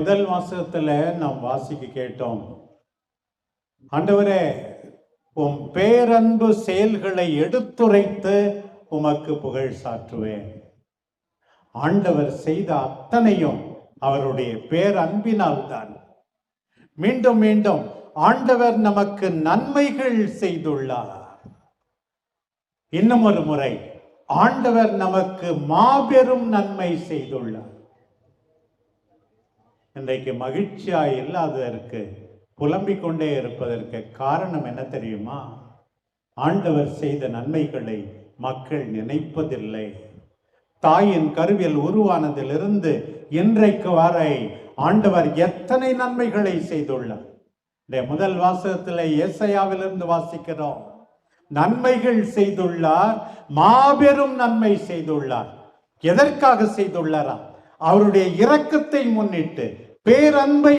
முதல் வாசகத்துல நாம் வாசிக்க கேட்டோம். ஆண்டவரே உம் பேரன்பு செயல்களை எடுத்துரைத்து உமக்கு புகழ் சாற்றுவேன். ஆண்டவர் செய்த அத்தனையும் அவருடைய பேரன்பினால் தான். மீண்டும் மீண்டும் ஆண்டவர் நமக்கு நன்மைகள் செய்துள்ளார். இன்னும் ஒரு முறை ஆண்டவர் நமக்கு மாபெரும் நன்மை செய்துள்ளார். இன்றைக்கு மகிழ்ச்சியா இல்லாததற்கு புலம்பிக் கொண்டே இருப்பதற்கு காரணம் என்ன தெரியுமா? ஆண்டவர் செய்த நன்மைகளை மக்கள் நினைப்பதில்லை. தாயின் கருவியல் உருவானதிலிருந்து இன்றைக்கு வரை ஆண்டவர் எத்தனை நன்மைகளை செய்துள்ளார்? இந்த முதல் வாசகத்தில் இயேசையாவிலிருந்து வாசிக்கிறோம். நன்மைகள் செய்துள்ளார் மாபெரும் நன்மை செய்துள்ளார். எதற்காக செய்துள்ளாரா? அவருடைய இரக்கத்தை முன்னிட்டு பேரன்பை